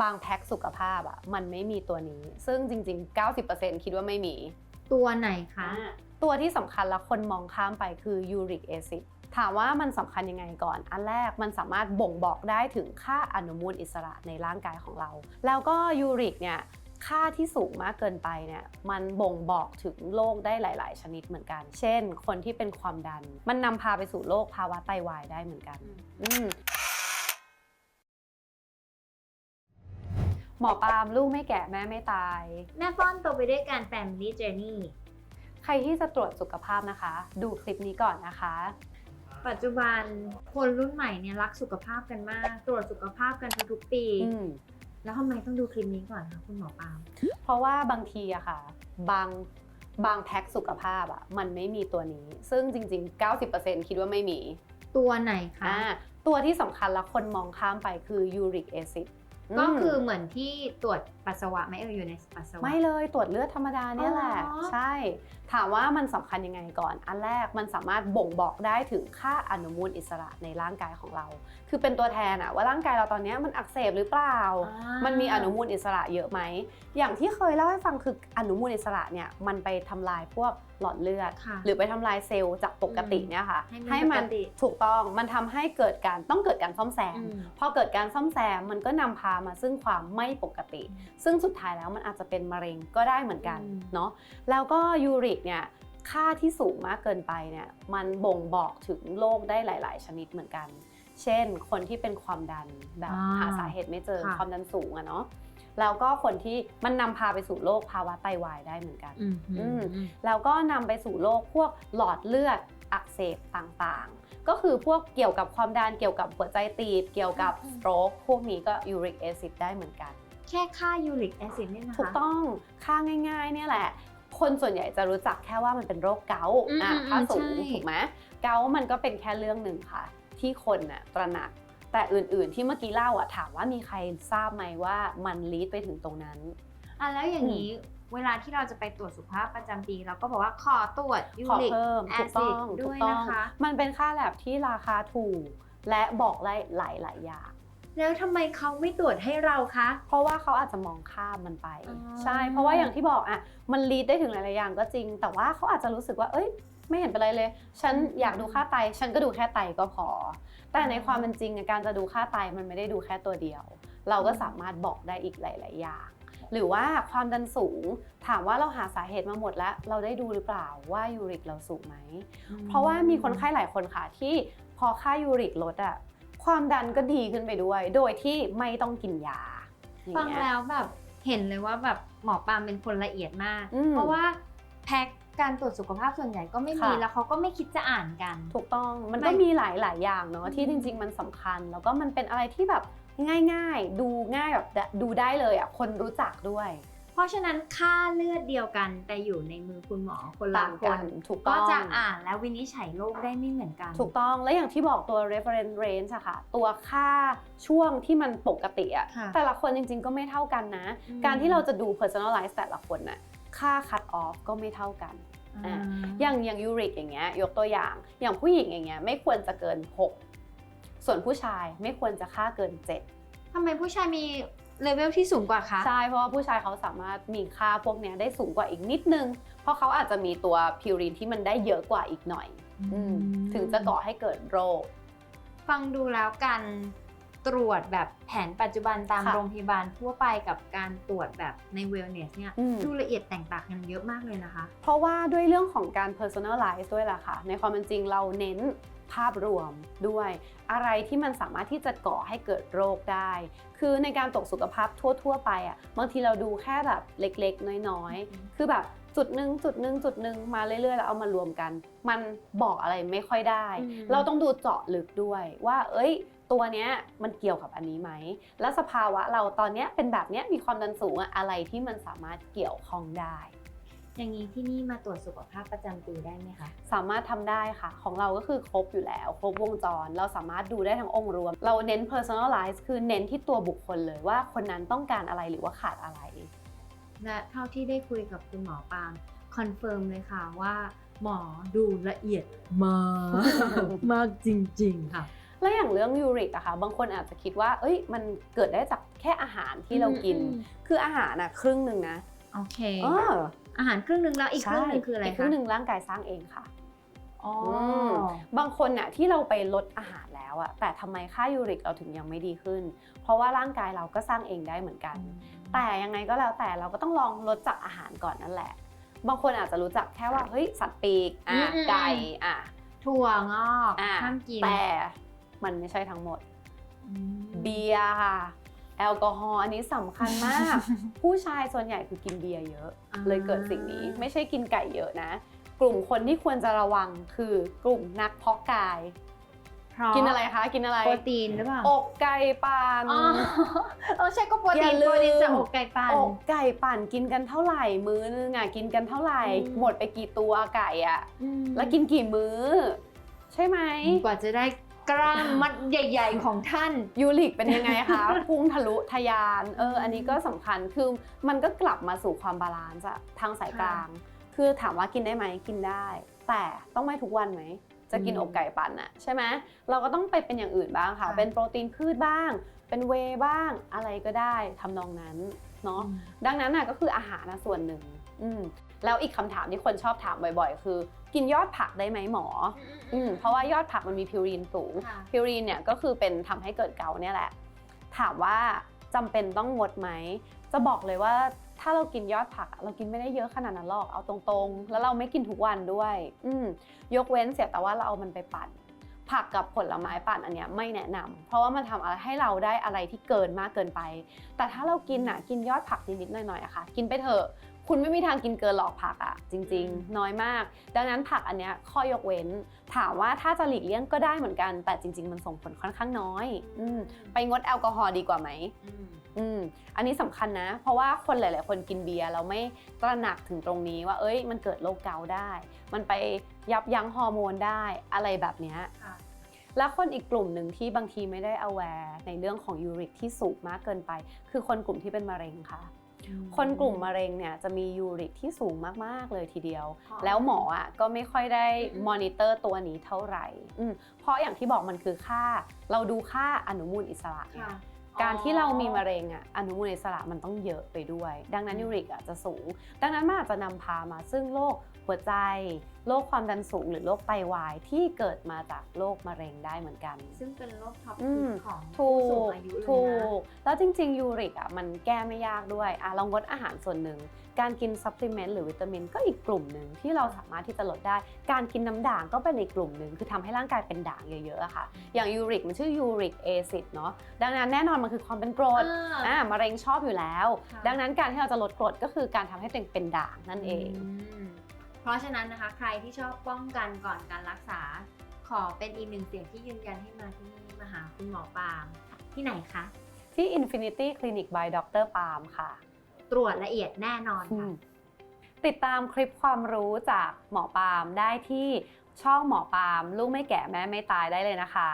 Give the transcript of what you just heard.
บางแพ็คสุขภาพอะมันไม่มีตัวนี้ ซึ่งจริง ๆ 90%คิดว่าไม่มี ตัวไหนคะ ตัวที่สำคัญและคนมองข้ามไปคือยูริกแอซิดถามว่ามันสำคัญยังไงก่อน อันแรกมันสามารถบ่งบอกได้ถึงค่าอนุมูลอิสระในร่างกายของเรา แล้วก็ยูริกเนี่ยค่าที่สูงมากเกินไปเนี่ยมันบ่งบอกถึงโรคได้หลาย ๆ ชนิดเหมือนกัน เช่น คนที่เป็นความดัน มันนำพาไปสู่โรคภาวะไตวายได้เหมือนกัน อื หมอปาล์มลูกไม่แก่แม่ไม่ตาย แม่ป้อนโตไปด้วยการ Family Journey ใครที่จะตรวจสุขภาพนะคะ ดูคลิปนี้ก่อนนะคะ ปัจจุบันคนรุ่นใหม่เนี่ยรักสุขภาพกันมาก ตรวจสุขภาพกันทุกๆปี อืม แล้วทำไมต้องดูคลิปนี้ก่อนคะคุณหมอปาล์มเพราะว่าบางทีอะค่ะ บางบางแพ็คสุขภาพอะมันไม่มีตัวนี้ ซึ่งจริง ๆ 90%คิดว่าไม่มีตัวไหนคะ อ่าตัวที่สำคัญและคนมองข้ามไปคือยูริกแอซิด ก็คือเหมือนที่ตรวจปัสสาวะไหม่เอ่ยอยู่ในปัสสาวะ ไม่เลยตรวจเลือดธรรมดาเนี่ยแหละอ๋อใช่ ถามว่ามันสำคัญยังไงก่อน อันแรกมันสามารถบ่งบอกได้ถึงค่าอนุมูลอิสระในร่างกายของเรา คือเป็นตัวแทนอะว่าร่างกายเราตอนเนี้ยมันอักเสบหรือเปล่าอ่า มันมีอนุมูลอิสระเยอะไหม อย่างที่เคยเล่าให้ฟังคืออนุมูลอิสระเนี่ยมันไปทำลายพวกหลอดเลือดค่ะหรือไปทำลายเซลล์จากปกติเนี่ยค่ะให้มันมัปกติถูกต้องมันทำให้เกิดการต้องเกิดการซ่อมแซมอืมพอเกิดการซ่อมแซมมันก็นำพามาซึ่งความไม่ปกติ ซึ่งสุดท้ายแล้วมันอาจจะเป็นมะเร็งก็ได้เหมือนกันอืมเนาะแล้วก็ยูริกเนี่ยค่าที่สูงมากเกินไปเนี่ยมันบ่งบอกถึงโรคได้หลาย ๆ ชนิดเหมือนกัน เช่น คนที่เป็นความดันแบบอ่าหาสาเหตุไม่เจอค่ะความดันสูงอะเนาะแล้วก็คนที่มันนำพาไปสู่โรคภาวะไตวายได้เหมือนกันอืมอืมอืมแล้วก็นำไปสู่โรคพวกหลอดเลือดอักเสบต่างๆ ก็คือพวกเกี่ยวกับความดันเกี่ยวกับหัวใจตีบเกี่ยวกับอืมสโตรกพวกนี้ก็ยูริกแอซิดได้เหมือนกัน แค่ค่ายูริกแอซิดเนี่ยนะคะถูกต้องค่าง่ายๆเนี่ยแหละ คนส่วนใหญ่จะรู้จักแค่ว่ามันเป็นโรคเกาต์อืมอะอืมถ้าสูงใช่ถูกไหมเกาต์มันก็เป็นแค่เรื่องหนึ่งค่ะ ที่คนน่ะตระหนักแต่อื่นๆที่เมื่อกี้เล่าอะถามว่ามีใครทราบไหมว่ามันลีดไปถึงตรงนั้นอะแล้วอย่างนี้ เวลาที่เราจะไปตรวจสุขภาพประจำปี เราก็บอกว่าขอตรวจยูขอริกเพิ่มแอถูกซิต้ดองด้ถูวกยต้องนะคะ มันเป็นค่าแลบที่ราคาถูก และบอกได้หลายๆอย่าง แล้วทำไมเขาไม่ตรวจให้เราคะ เพราะว่าเขาอาจจะมองข้ามมันไป อ๋อ ใช่เพราะว่าอย่างที่บอกอะมันลีดได้ถึงหลายๆอย่างก็จริง แต่ว่าเขาอาจจะรู้สึกว่า เอ้ย ไม่เห็นเป็นไรเลย ฉันอยากดูค่าไต ฉันก็ดูแค่ไตก็พอ แต่ในความเป็นจริงอะการจะดูค่าไตมันไม่ได้ดูแค่ตัวเดียว เราก็สามารถบอกได้อีกหลาย ๆ อย่าง หรือว่าความดันสูง ถามว่าเราหาสาเหตุมาหมดแล้ว เราได้ดูหรือเปล่าว่ายูริกเราสูงไหม เพราะว่ามีคนไข้หลายคนค่ะที่พอค่ายูริกลดอะความดันก็ดีขึ้นไปด้วย โดยที่ไม่ต้องกินยาอย่างฟังเงี้ยแล้วแบบเห็นเลยว่าแบบหมอปาล์มเป็นคนละเอียดมากอืมเพราะว่าแพ็ค การตรวจสุขภาพส่วนใหญ่ก็ไม่มีค่ะ แล้วเขาก็ไม่คิดจะอ่านกัน ถูกต้องมันไม่ก็มีหลายหลายๆอย่างเนาะอืมที่จริง ๆ มันสำคัญ แล้วก็มันเป็นอะไรที่แบบง่ายๆ ดูง่ายแบบดูได้เลยอะคนรู้จักด้วยเพราะฉะนั้นค่าเลือดเดียวกัน แต่อยู่ในมือคุณหมอคนละต่างคกันน ถูกก็ต้องจะอ่านและวินิจฉัยโรคได้ไม่เหมือนกัน ถูกต้องและอย่างที่บอกตัว reference range อะค่ะ ตัวค่าช่วงที่มันปกติอะค่ะ แต่ละคนจริงๆ ก็ไม่เท่ากันนะอืมการที่เราจะดู personalize แต่ละคนน่ะค่า cut off ก็ไม่เท่ากัน อ่าอย่างอย่างยูริกอย่างเงี้ยยกตัวอย่าง อย่างผู้หญิงอย่างเงี้ยไม่ควรจะเกิน 6 ส่วนผู้ชายไม่ควรจะค่าเกิน 7ทำไมผู้ชายมีเลเวลที่สูงกว่าคะ ใช่ เพราะว่าผู้ชายเขาสามารถมีค่าพวกเนี้ยได้สูงกว่าอีกนิดนึง เพราะเขาอาจจะมีตัวพิวรินที่มันได้เยอะกว่าอีกหน่อยอืมถึงจะก่อให้เกิดโรค ฟังดูแล้วการ ตรวจแบบแผนปัจจุบันตามค่ะโรงพยาบาลทั่วไปกับการตรวจแบบในเวลเนสเนี่ยอืม ดูละเอียดแตกต่างกันเยอะมากเลยนะคะ เพราะว่าด้วยเรื่องของการ personalize ด้วยล่ะค่ะ ในความเป็นจริงเราเน้นภาพรวมด้วย อะไรที่มันสามารถที่จะก่อให้เกิดโรคได้ คือในการตรวจสุขภาพทั่ว ๆ ไปอะบางทีเราดูแค่แบบเล็กๆ น้อยๆคือแบบจุดหนึ่งจุดหนึ่งจุดหนึ่งมาเรื่อยๆ แล้วเอามารวมกัน มันบอกอะไรไม่ค่อยได้ อืม เราต้องดูเจาะลึกด้วยว่า เอ้ย ตัวเนี้ยมันเกี่ยวกับอันนี้ไหม แล้วสภาวะเราตอนเนี้ยเป็นแบบเนี้ยมีความดันสูงอะอะไรที่มันสามารถเกี่ยวข้องได้ อย่างนี้ที่นี่มาตรวจสุขภาพประจำปีได้ไหมคะ สามารถทำได้ค่ะ ของเราก็คือครบอยู่แล้ว ครบวงจร เราสามารถดูได้ทั้งองค์รวม เราเน้น personalize คือเน้นที่ตัวบุคคลเลยว่าคนนั้นต้องการอะไรหรือว่าขาดอะไร และเท่าที่ได้คุยกับคุณหมอปางคอนเฟิร์มเลยค่ะว่า หมอดูละเอียดมาก มากจริงๆค่ะ แล้วอย่างเรื่องยูริกอะค่ะบางคนอาจจะคิดว่า เอ้ย มันเกิดได้จากแค่อาหารที่เรากินอืมคืออาหารอะครึ่งหนึ่งนะโอเคเอออาหารครึ่งหนึ่งแล้วอีกครึ่งหนึ่งคืออะไรอีกคะครึ่งหนึ่งร่างกายสร้างเองค่ะอ๋อมบางคนน่ะที่เราไปลดอาหารแล้วอะแต่ทำไมค่ายูริกเราถึงยังไม่ดีขึ้น เพราะว่าร่างกายเราก็สร้างเองได้เหมือนกัน แต่ยังไงก็แล้วแต่เราก็ต้องลองลดจากอาหารก่อนนั่นแหละ บางคนอาจจะรู้จักแค่ว่าเฮ้ยสัตว์ปีกอะอืมอืมไก่อะถั่วงอกอะห้ามกินแต่ มันไม่ใช่ทั้งหมดอืมเบียร์ค่ะ แอลกอฮอล์อันนี้สำคัญมาก ผู้ชายส่วนใหญ่คือกินเบียร์เยอะอ่าเลยเกิดสิ่งนี้ไม่ใช่กินไก่เยอะนะ กลุ่มคนที่ควรจะระวังคือกลุ่มนักเพาะกายเพราะกินอะไรคะ กินอะไร โปรตีนหรือเปล่า อกไก่ปั่นอ๋อเออใช่ก็โปรอตีย่านลืมโปรตีนจากอกไก่ปั่น อกไก่ปั่นกินกันเท่าไหร่ มื้อนึงอะกินกันเท่าไหร่อืมหมดไปกี่ตัวไก่อะอืมแล้วกินกี่มื้อ ใช่ไหม กว่าจะได้ กล้ามมัดใหญ่ ๆ ของท่านยูริกเป็นยังไงคะพุ่งทะลุทะยานเอออันนี้ก็สำคัญคือมันก็กลับมาสู่ความบาลานซ์อะทางสายกลาง คือถามว่ากินได้ไหมกินได้ แต่ต้องไม่ทุกวันไหมจะกินอืมอกไก่ปั่นอะใช่ไหมเราก็ต้องไปเป็นอย่างอื่นบ้างค่ะค่ะเป็นโปรตีนพืชบ้าง เป็นเวย์บ้างอะไรก็ได้ทำนองนั้นเนาะดังนั้นน่ะก็คืออาหารนะส่วนหนึ่งอืม แล้วอีกคำถามที่คนชอบถามบ่อยๆ คือ กินยอดผักได้ไหมหมอออืมเพราะว่ายอดผักมันมีพิวรีนสูงค่ะพิวรีนเนี่ยก็คือเป็นทำให้เกิดเกาต์เนี่ยแหละ ถามว่าจำเป็นต้องงดไหม จะบอกเลยว่าถ้าเรากินยอดผักอะเรากินไม่ได้เยอะขนาดนั้นหรอกเอาตรงๆ แล้วเราไม่กินทุกวันด้วย อืมยกเว้นเสียแต่ว่าเราเอามันไปปั่น ผักกับผลไม้ปั่นอันเนี้ยไม่แนะนำเพราะว่ามันทำอะไรให้เราได้อะไรที่เกินมากเกินไป แต่ถ้าเรากินอะกินยอดผักนิดๆหน่อยๆอะค่ะ กินไปเถอะ คุณไม่มีทางกินเกินหรอกผักอะจริงอืมๆน้อยมาก ดังนั้นผักอันเนี้ยข้อยกเว้น ถามว่าถ้าจะหลีกเลี่ยงก็ได้เหมือนกัน แต่จริง ๆ มันส่งผลค่อนข้างน้อยอืมไปงดแอลกอฮอล์ดีกว่าไหมอืมอืมอันนี้สำคัญนะ เพราะว่าคนหลาย ๆ คนกินเบียร์เราไม่ตระหนักถึงตรงนี้ว่า เอ้ย มันเกิดโรคเกาต์ได้ มันไปยับยั้งฮอร์โมนได้อะไรแบบเนี้ยค่ะแล้วคนอีกกลุ่มหนึ่งที่บางทีไม่ได้ aware ในเรื่องของยูริกที่สูงมากเกินไป คือคนกลุ่มที่เป็นมะเร็งค่ะ คนกลุ่มมะเร็งเนี่ยจะมียูริกที่สูงมากๆเลยทีเดียวอ๋อแล้วหมออะก็ไม่ค่อยได้อืมมอนิเตอร์ตัวนี้เท่าไหร่อืมเพราะอย่างที่บอกมันคือค่า เราดูค่าอนุมูลอิสระเนี่ยค่ะการที่เรามีมะเร็งอะอนุมูลอิสระมันต้องเยอะไปด้วย ดังนั้นอืมยูริกอะจะสูง ดังนั้นมันอาจจะนำพามาซึ่งโรคหัวใจโรคความดันสูงหรือโรคไตวายที่เกิดมาจากโรคมะเร็งได้เหมือนกัน ซึ่งเป็นโรคท็อปอืฮิมตของถูผู้สูงกอายุเลยถูนะกแล้วจริง ๆ ยูริกอะมันแก้ไม่ยากด้วยอะลองงดอาหารส่วนหนึ่ง การกินซัพพลีเมนต์หรือวิตามินก็อีกกลุ่มหนึ่งที่เราสามารถที่จะลดได้ การกินน้ำด่างก็เป็นอีกกลุ่มหนึ่งคือทำให้ร่างกายเป็นด่างเยอะๆอะค่ะ อย่างยูริกมันชื่อยูริกแอซิดเนาะดังนั้นแน่นอนมันคือความเป็นกรดอ่าอ่ามะเร็งชอบอยู่แล้วค่ะดังนั้นการที่เราจะลดกรดก็คือการทำให้ตัวเองเป็นด่างนั่นเองม เพราะฉะนั้นนะคะใครที่ชอบป้องกันก่อนการรักษา ขอเป็นอีกหนึ่งเสียงที่ยืนยันให้มาที่นี่มาหาคุณหมอปาล์มที่ไหนคะ ที่ Infinity Clinic by Dr. Palm ค่ะ ตรวจละเอียดแน่นอนอืค่ะมติดตามคลิปความรู้จากหมอปาล์มได้ที่ช่องหมอปาล์มลูกไม่แก่แม่ไม่ตายได้เลยนะคะ